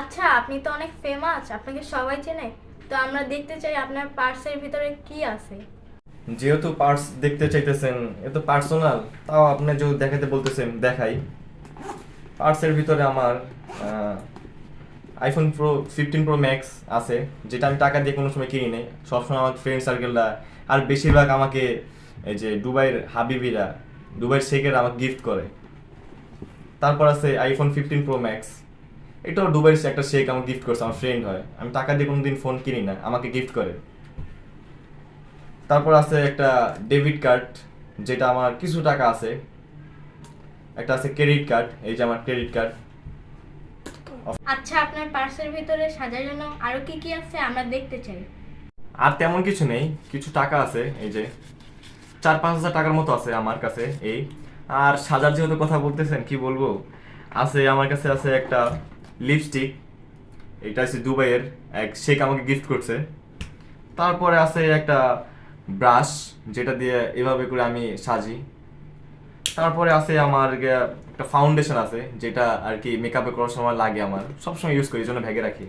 আচ্ছা আপনি তো অনেক ফেমাস আপনাকে সবাই চেনে। তো আমরা দেখতে চাই আপনার পার্সের ভিতরে কি আছে। যেহেতু পার্স দেখতে চাইতেছেন, এ তো পার্সোনাল তাও আপনি যদি দেখাতে বলতেছেন, দেখাই। পার্সের ভিতরে আমার iPhone pro fifteen pro max আছে, যেটা আমি টাকা দিয়ে কোনো সময় কিনি নাই। সবসময় আমার ফ্রেন্ড সার্কেলরা আর বেশিরভাগ আমাকে এই যে দুবাইয়ের হাবিবিরা, দুবাইয়ের শেখেরা আমাকে গিফট করে। তারপর আছে আইফোন ফিফটিন প্রো ম্যাক্স এটাও দুবাইয়ের একটা শেখ আমাকে গিফট করছে আমার ফ্রেন্ড হয়। আমি টাকা দিয়ে কোনোদিন ফোন কিনি না আমাকে গিফট করে। তারপর আছে একটা ডেবিট কার্ড যেটা আমার কিছু টাকা আছে। একটা আছে ক্রেডিট কার্ড এই যে আমার ক্রেডিট কার্ড আচ্ছা আপনার পার্সের ভিতরে সাজার জন্য আরও কি কি আছে? আমরা দেখতে চাই। আর তেমন কিছু নেই কিছু টাকা আছে এই যে। চার পাঁচ হাজার টাকার মতো আছে আমার কাছে এই। আর সাজার যেহেতু কথা বলতেছেন কি বলব? আছে আমার কাছে আছে একটা লিপস্টিক এটা আছে দুবাইয়ের এক শেখ আমাকে গিফট করছে। তারপরে আছে একটা ব্রাশ যেটা দিয়ে এভাবে করে আমি সাজি। তারপরে আছে আমার একটা ফাউন্ডেশন আছে, যেটা আর কি মেকআপে করার সময় লাগে আমার, সবসময় ইউজ করি, এই জন্য ভেগে রাখি।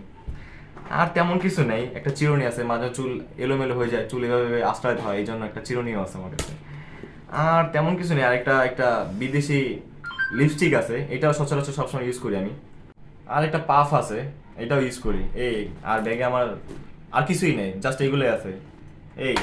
আর তেমন কিছু নেই, একটা চিরুনি আছে, মাঝে চুল এলোমেলো হয়ে যায়, চুল এভাবে আশ্রয় হয়, এই জন্য একটা চিরুনিও আছে আমার কাছে। আর তেমন কিছু নেই আর একটা একটা বিদেশি লিপস্টিক আছে, এটাও সচরাচর সবসময় ইউজ করি আমি। আর একটা পাফ আছে, এটাও ইউজ করি। এই, আর ব্যাগে আমার আর কিছুই নেই জাস্ট এগুলোই আছে। এই